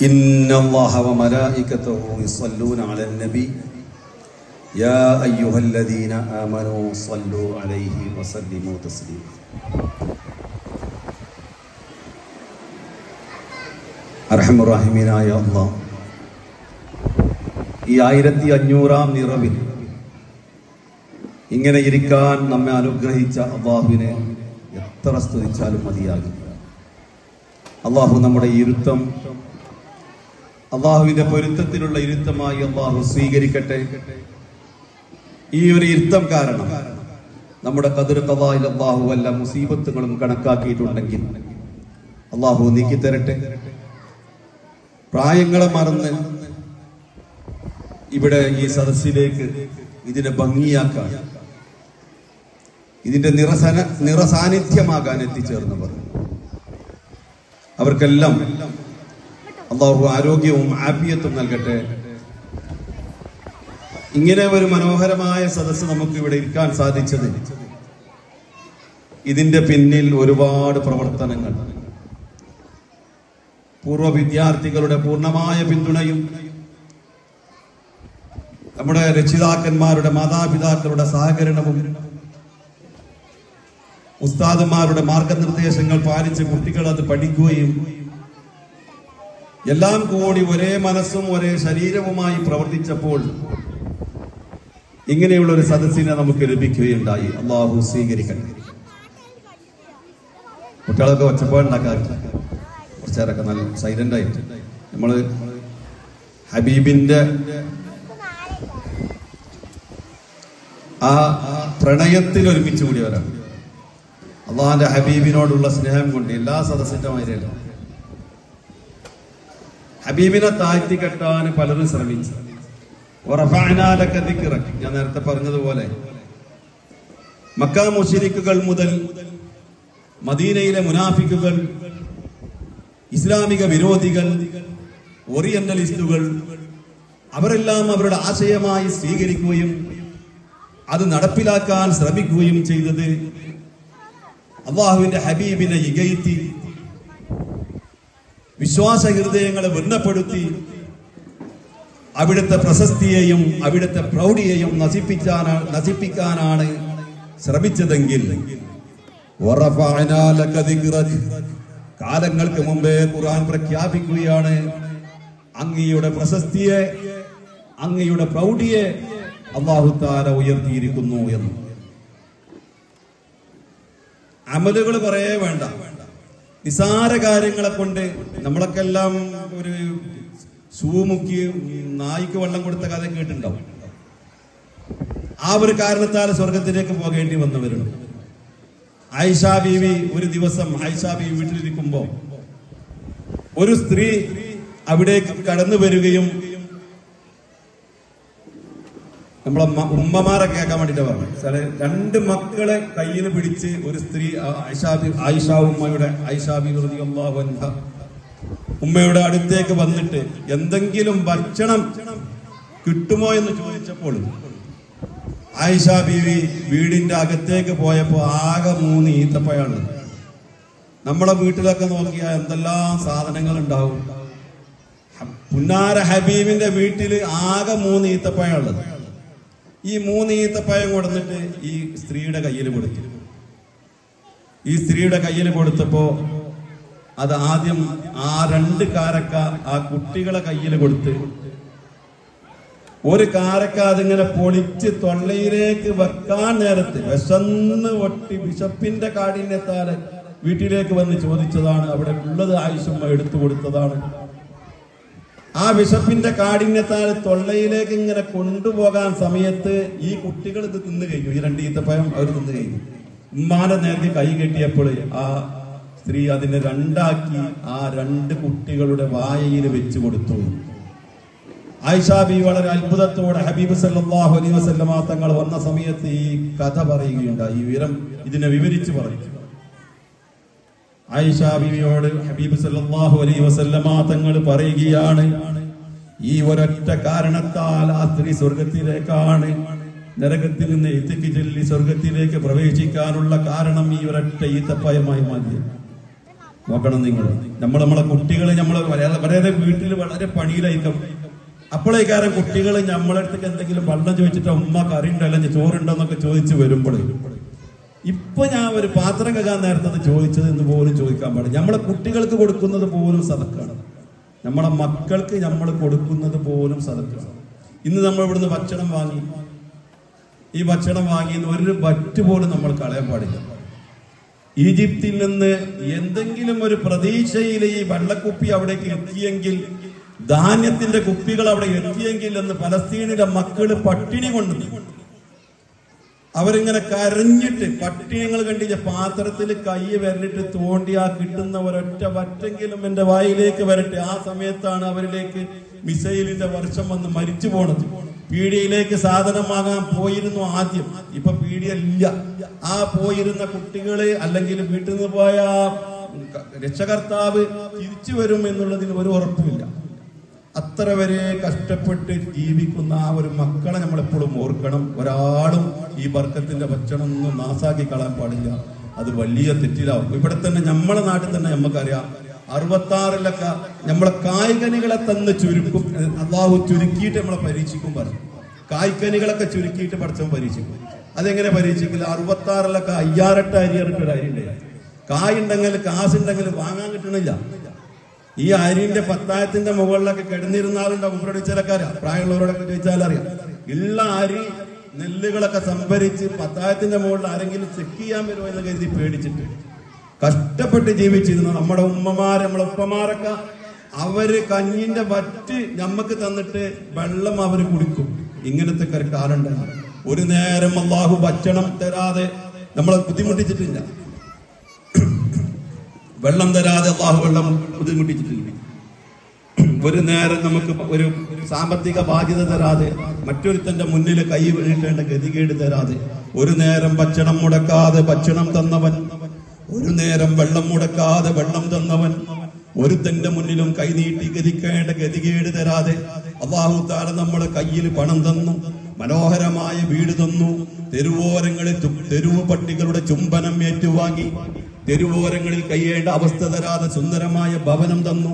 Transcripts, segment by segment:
إن الله وملائكته يصلون على النبي يا أيها الذين آمنوا صلوا عليه وسلموا تسليما അർഹമുറാഹിമീനായ അള്ളാഹ് ഈ ആയിരത്തി അഞ്ഞൂറാം നിറവിൽ ഇങ്ങനെ ഇരിക്കാൻ നമ്മെ അനുഗ്രഹിച്ച അള്ളാഹുവിനെ എത്ര സ്തുതിച്ചാലും മതിയാകില്ല അള്ളാഹു നമ്മുടെ ഇരുത്തം അള്ളാഹുവിന്റെ പൊരുത്തത്തിലുള്ള ഇരുത്തമായി അള്ളാഹു സ്വീകരിക്കട്ടെ. ഈ ഒരു ഇരുത്തം കാരണം നമ്മുടെ കതിർ കവായിൽ അള്ളാഹു എല്ലാ മുസീബത്തുകളും കണക്കാക്കിയിട്ടുണ്ടെങ്കിൽ അള്ളാഹു നീക്കിത്തരട്ടെ പ്രായങ്ങളെ മറന്ന് ഇവിടെ ഈ സദസ്സിലേക്ക് ഇതിനെ ഭംഗിയാക്കാൻ ഇതിന്റെ നിറസന നിറസാന്നിധ്യമാകാൻ എത്തിച്ചേർന്നവർ. അവർക്കെല്ലാം അള്ളാഹു ആരോഗ്യവും ആഫിയത്തും നൽകട്ടെ. ഇങ്ങനെ ഒരു മനോഹരമായ സദസ്സ് നമുക്ക് ഇവിടെ ഇരിക്കാൻ സാധിച്ചത്. ഇതിന്റെ പിന്നിൽ ഒരുപാട് പ്രവർത്തനങ്ങൾ. പൂർവ വിദ്യാർത്ഥികളുടെ പൂർണമായ പിന്തുണയും നമ്മുടെ രക്ഷിതാക്കന്മാരുടെ മാതാപിതാക്കളുടെ സഹകരണവും ഉസ്താദന്മാരുടെ മാർഗനിർദ്ദേശങ്ങൾ പാലിച്ച് കുട്ടികൾ അത് പഠിക്കുകയും എല്ലാം കൂടി ഒരേ മനസ്സും ഒരേ ശരീരവുമായി പ്രവർത്തിച്ചപ്പോൾ ഇങ്ങനെയുള്ള ഒരു സദസ്സിനെ നമുക്ക് ലഭിക്കുകയുണ്ടായി. അള്ളാഹു സ്വീകരിക്കണം കുട്ടികളൊക്കെ ഒച്ചപ്പാടുണ്ടാക്കാറില്ല കുറച്ചേരൊക്കെ നല്ല സൈലന്റ് ആയിട്ട്. നമ്മൾ ഹബീബിന്റെ ആ പ്രണയത്തിൽ ഒരുമിച്ച് കൂടിയവരാണ്. അള്ളാഹാന്റെ ഹബീബിനോടുള്ള സ്നേഹം കൊണ്ട് എല്ലാ സദസ്സിന്റെ മാതിരിയല്ല. ഹബീബിനെ താഴ്ത്തി കെട്ടാൻ പലരും ശ്രമിച്ചു. ഞാൻ നേരത്തെ പറഞ്ഞതുപോലെ മക്ക മുഷിരിക്കുകൾ മുതൽ മദീനയിലെ മുനാഫിക്കുകൾ ഇസ്ലാമിക വിരോധികൾ ഓറിയന്റലിസ്റ്റുകൾ അവരെല്ലാം അവരുടെ ആശയമായി സ്വീകരിക്കുകയും അത് നടപ്പിലാക്കാൻ ശ്രമിക്കുകയും ചെയ്തത് അള്ളാഹുവിന്റെ ഹബീബിനെ ഇകയറ്റി വിശ്വാസ ഹൃദയങ്ങളെ വൃണ്ണപ്പെടുത്തി അവിടുത്തെ പ്രശസ്തിയെയും അവിടുത്തെ പ്രൗഢിയെയും നശിപ്പിച്ചാണ് നശിപ്പിക്കാനാണ് ശ്രമിച്ചതെങ്കിൽ. കാലങ്ങൾക്ക് മുമ്പേ ഖുർആൻ പ്രഖ്യാപിക്കുകയാണ്. അങ്ങയുടെ പ്രശസ്തിയെ അങ്ങയുടെ പ്രൗഢിയെ അള്ളാഹുത്താര ഉയർത്തിയിരിക്കുന്നു എന്ന്. അമലുകൾ കുറേ വേണ്ട. നിസാര കാര്യങ്ങളെ കൊണ്ട് നമ്മളൊക്കെ എല്ലാം ഒരു ഷൂ മുക്കി നായിക്ക് വെള്ളം കൊടുത്ത കഥ കേട്ടിട്ടുണ്ടാവും. ആ ഒരു കാരണത്താൽ സ്വർഗത്തിലേക്ക് പോകേണ്ടി വന്നവരുണ്ട്. ആയിഷ ബീവി ഒരു ദിവസം ആയിഷ ബീവി വീട്ടിലിരിക്കുമ്പോ ഒരു സ്ത്രീ അവിടേക്ക് കടന്നു വരികയും നമ്മളെ ഉമ്മമാരെ കേൾക്കാൻ വേണ്ടിട്ട് പറഞ്ഞു സാറേ രണ്ട് മക്കളെ കയ്യിൽ പിടിച്ച് ഒരു സ്ത്രീ ആയിഷാബി ആയിഷാ ഉമ്മയുടെ ആയിഷാബി ഉമ്മയുടെ അടുത്തേക്ക് വന്നിട്ട് എന്തെങ്കിലും ഭക്ഷണം കിട്ടുമോ എന്ന് ചോദിച്ചപ്പോൾ ആയിഷ ബീവി വീടിന്റെ അകത്തേക്ക് പോയപ്പോ ആകെ മൂന്ന് ഈത്തപ്പഴാണ്. നമ്മളെ വീട്ടിലൊക്കെ നോക്കിയാൽ എന്തെല്ലാം സാധനങ്ങൾ ഉണ്ടാവും പുന്നാര ഹബീബിന്റെ വീട്ടിൽ ആകെ മൂന്ന് ഈത്തപ്പഴമുള്ളത് ഈ മൂന്ന് ഈത്തപ്പഴം കൊടുത്തിട്ട് ഈ സ്ത്രീയുടെ കയ്യിൽ കൊടുത്തു. ഈ സ്ത്രീയുടെ കയ്യിൽ കൊടുത്തപ്പോ അത് ആദ്യം ആ രണ്ട് കാരക്ക ആ കുട്ടികളെ കയ്യിൽ കൊടുത്ത് ഒരു കാരക്ക അതിങ്ങനെ പൊളിച്ച് തൊള്ളയിലേക്ക് വെക്കാൻ നേരത്ത് വിശന്ന് ഒട്ടി ബിഷപ്പിന്റെ കാഠിന്യത്താൽ വീട്ടിലേക്ക് വന്ന് ചോദിച്ചതാണ് അവിടെ ഉള്ളത് ആയുഷമ്മ എടുത്തു കൊടുത്തതാണ്. ആ വിശപ്പിന്റെ കാഠിന്യത്താൽ തൊള്ളയിലേക്ക് ഇങ്ങനെ കൊണ്ടുപോകാൻ സമയത്ത് ഈ കുട്ടികൾ ഇത് തിന്നു കഴിഞ്ഞു. ഈ രണ്ട് ഈത്തപ്പഴം അവർ തിന്നു കഴിഞ്ഞു. ഉമ്മാന്റെ നേരത്തെ കൈ കെട്ടിയപ്പോൾ ആ സ്ത്രീ അതിനെ രണ്ടാക്കി ആ രണ്ട് കുട്ടികളുടെ വായയിൽ വെച്ച് കൊടുത്തു. ആയിഷാബി വളരെ അത്ഭുതത്തോടെ ഹബീബ് സല്ലല്ലാഹു അലൈഹി വസല്ലമ തങ്ങൾ വന്ന സമയത്ത് ഈ കഥ പറയുകയുണ്ടായി. ഈ വിവരം ഇതിനെ വിവരിച്ചു പറയും ആയിഷ ബീവിയോട് ഹബീബ് സല്ലല്ലാഹു അലൈഹി വസല്ലമ തങ്ങൾ പറയുകയാണ് ഈ ഒരൊറ്റ കാരണത്താൽ ആ സ്ത്രീ സ്വർഗത്തിലേക്കാണ് നരകത്തിൽ നിന്ന് എത്തിക്ക് ചൊല്ലി സ്വർഗത്തിലേക്ക് പ്രവേശിക്കാനുള്ള കാരണം ഈ ഒരൊറ്റ ഈത്തപ്പായമായി മാറി നോക്കണം നിങ്ങൾ. നമ്മൾ നമ്മളെ കുട്ടികളെ നമ്മൾ വളരെ വീട്ടിൽ വളരെ പണിയിലായിരിക്കും. അപ്പോഴേക്കാരം കുട്ടികൾ നമ്മളെ എന്തെങ്കിലും വെള്ളം ചോദിച്ചിട്ട് ഉമ്മ കറി ഉണ്ടോ അല്ലെങ്കിൽ ചോറുണ്ടോ എന്നൊക്കെ ചോദിച്ചു വരുമ്പോൾ ഇപ്പൊ ഞാൻ ഒരു പാത്രം കഴുകാൻ നേരത്തെ അത് ചോദിച്ചത് എന്ന് പോലും ചോദിക്കാൻ പാടില്ല. നമ്മളെ കുട്ടികൾക്ക് കൊടുക്കുന്നത് പോലും സതക്കാണ് നമ്മളെ മക്കൾക്ക് നമ്മൾ കൊടുക്കുന്നത് പോലും സതക്കാണ് ഇന്ന് നമ്മൾ ഇവിടുന്ന് ഭക്ഷണം വാങ്ങി. ഈ ഭക്ഷണം വാങ്ങി ഒരു ബറ്റ് പോലും നമ്മൾ കളയാൻ പാടില്ല. ഈജിപ്തിൽ നിന്ന് എന്തെങ്കിലും ഒരു പ്രതീക്ഷയിൽ ഈ വെള്ളക്കുപ്പി അവിടേക്ക് എത്തിയെങ്കിൽ ധാന്യത്തിന്റെ കുപ്പികൾ അവിടെ എത്തിയെങ്കിൽ എന്ന് പലസ്തീനിലെ മക്കൾ പട്ടിണി കൊണ്ട് അവരിങ്ങനെ കരഞ്ഞിട്ട് പട്ടിണികൾ കണ്ടിച്ച പാത്രത്തിൽ കൈ വരലിട്ട് തോണ്ടി ആ കിട്ടുന്ന ഒരൊറ്റ പറ്റെങ്കിലും എന്റെ വായിലേക്ക് വരട്ടെ. ആ സമയത്താണ് അവരിലേക്ക് മിസൈലിന്റെ വർഷം വന്ന് മരിച്ചു പോണത്. പീഡിയയിലേക്ക് സാധനം വാങ്ങാൻ പോയിരുന്നു ആദ്യം. ഇപ്പൊ പീഡിയല്ല ആ പോയിരുന്ന കുട്ടികളെ അല്ലെങ്കിൽ വീട്ടിൽ നിന്ന് പോയ രക്ഷകർത്താവ് തിരിച്ചു വരും എന്നുള്ളതിന് ഒരു ഉറപ്പുമില്ല. അത്ര വരെ കഷ്ടപ്പെട്ട് ജീവിക്കുന്ന ആ ഒരു മക്കളെ നമ്മളെപ്പോഴും ഓർക്കണം. ഒരാളും ഈ ബർക്കത്തിന്റെ ഭക്ഷണം ഒന്നും നാസാക്കി കളയാൻ പാടില്ല. അത് വലിയ തെറ്റിലാവും. ഇവിടെ തന്നെ നമ്മളെ നാട്ടിൽ തന്നെ നമുക്കറിയാം അറുപത്താറിലൊക്കെ നമ്മളെ കായ്കനികളെ തന്നെ ചുരുക്കും. അള്ളാഹു ചുരുക്കിയിട്ട് നമ്മളെ പരീക്ഷിക്കും പറഞ്ഞു. കായ്ക്കനികളൊക്കെ ചുരുക്കിയിട്ട് പഠിച്ചവൻ പരീക്ഷിക്കും. അതെങ്ങനെ പരീക്ഷിക്കില്ല? അറുപത്താറിലൊക്കെ അയ്യാറെട്ട് അരി ഇറട്ട് ഒരു അരി ഉണ്ടായി. കായുണ്ടെങ്കിൽ കാശുണ്ടെങ്കിൽ വാങ്ങാൻ കിട്ടണില്ല. ഈ അരിന്റെ പത്തായത്തിന്റെ മുകളിലൊക്കെ കിടന്നിരുന്ന ആളുണ്ടാവും ഇവരോട് ചിലക്കാരാ പ്രായമുള്ളവരോടൊക്കെ ചോദിച്ചാൽ അറിയാം. ഉള്ള അരി നെല്ലുകളൊക്കെ സംഭരിച്ച് പത്തായത്തിന്റെ മുകളിൽ ആരെങ്കിലും ചെക്ക് ചെയ്യാൻ വരുമോ എന്ന് കരുതി പേടിച്ചിട്ട്. കഷ്ടപ്പെട്ട് ജീവിച്ചിരുന്നു നമ്മുടെ ഉമ്മമാര് നമ്മളെ ഉപ്പമാരൊക്കെ അവർ കഞ്ഞിന്റെ വറ്റ് നമ്മക്ക് തന്നിട്ട് വെള്ളം അവർ കുടിക്കും. ഇങ്ങനത്തെ ഒരു കാലം ഒരു നേരം അള്ളാഹു ഭക്ഷണം തരാതെ നമ്മളെ ബുദ്ധിമുട്ടിച്ചിട്ടില്ല. വെള്ളം തരാതെ അള്ളാഹു വെള്ളം ബുദ്ധിമുട്ടിച്ചിട്ടില്ല. ഒരു നേരം നമുക്ക് ഒരു സാമ്പത്തിക ബാധ്യത തരാതെ മറ്റൊരുത്തന്റെ മുന്നിൽ കൈ വീഴേണ്ട ഗതികേട് തരാതെ ഒരു നേരം ഭക്ഷണം മുടക്കാതെ ഭക്ഷണം തന്നവൻ ഒരു നേരം വെള്ളം മുടക്കാതെ വെള്ളം തന്നവൻ ഒരുത്തന്റെ മുന്നിലും കൈ നീട്ടി ഗതിക്കേണ്ട ഗതികേട് തരാതെ അള്ളാഹു താര നമ്മുടെ കയ്യിൽ പണം തന്നു. മനോഹരമായ വീട് തന്നു. തെരുവോരങ്ങളിൽ തെരുവു പട്ടികളുടെ ചുംബനം ഏറ്റുവാങ്ങി. തെരുവോരങ്ങളിൽ കയ്യേണ്ട അവസ്ഥ തരാതെ സുന്ദരമായ ഭവനം തന്നു.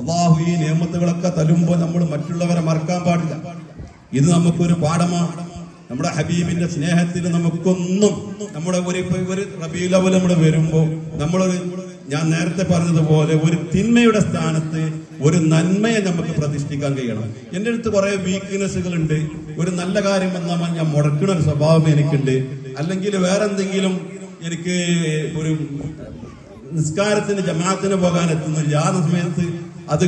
അള്ളാഹു ഈ നിയമത്തുകളൊക്കെ തരുമ്പോൾ നമ്മൾ മറ്റുള്ളവരെ മറക്കാൻ പാടില്ല. ഇത് നമുക്കൊരു പാഠമാണ്. നമ്മുടെ ഹബീബിന്റെ സ്നേഹത്തിന് നമുക്കൊന്നും നമ്മുടെ ഒരു ഒരു റബീലവൽ നമ്മൾ വരുമ്പോ നമ്മളൊരു ഞാൻ നേരത്തെ പറഞ്ഞതുപോലെ ഒരു തിന്മയുടെ സ്ഥാനത്ത് ഒരു നന്മയെ നമുക്ക് പ്രതിഷ്ഠിക്കാൻ കഴിയണം. എന്റെ അടുത്ത് കുറെ വീക്ക്നെസ്സുകൾ ഉണ്ട് ഒരു നല്ല കാര്യം വന്നാൽ ഞാൻ മുടക്കുന്ന ഒരു സ്വഭാവം എനിക്കുണ്ട്. അല്ലെങ്കിൽ വേറെ എന്തെങ്കിലും എനിക്ക് ഒരു നിസ്കാരത്തിന് ജമാഅത്തിന് പോകാൻ എത്തുന്നില്ല ആ സമയത്ത് അത്